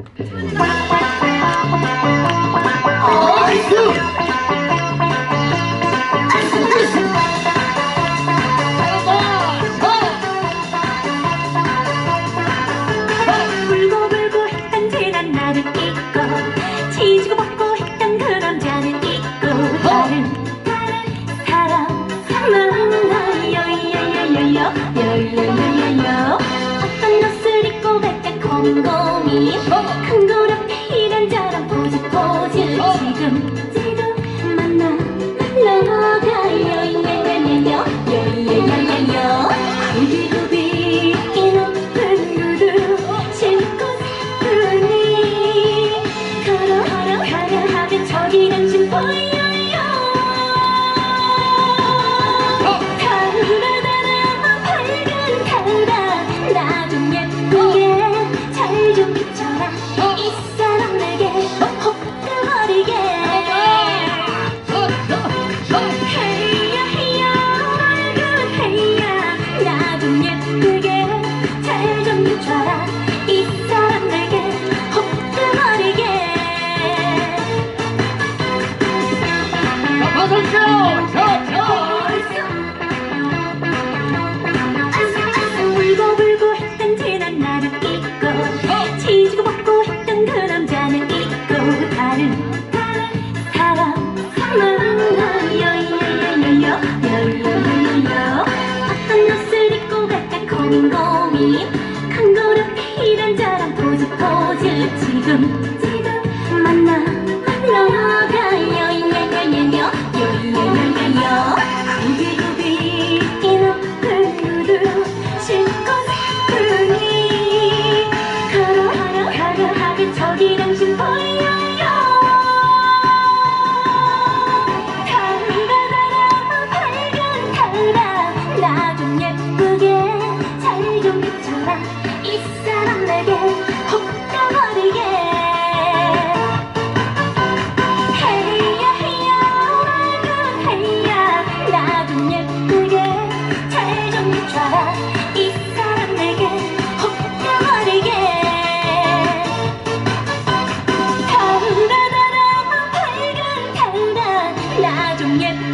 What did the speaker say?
울 고 불고 했던 지난 나를 잊고 지지고 볶고 했던 그 남자는 잊고 다른 다른 사람 만나요 요요요요요 요요요요요 어떤 옷을 입고 갈까 곰곰이 큰 그릇에 이런 저런 포즈 포즈. 지금 지금 만나 러가요. 요요요요요 요요요요요 구비구비 이 높은 구두 신고 싶으니 걸어 걸어 걸어 하면 저기 당신 보여요. 다르다다라 밝은 타라 나좀 예쁘게 잘 좀 비춰라 갈까 곰곰이 큰 그릇에 이런 저런 포즈 포즈. 지금 지금 만나 러가요. 요요요요 요요요요. 구비구비 이 높은 구두 신고 싶으니 걸어 걸어 걸어 하면 저기 당신 참 예쁘게 잘 좀 비춰라 이 사람 내게 혹해버리게. 달달한 밝은 달달. 나좀 예쁘게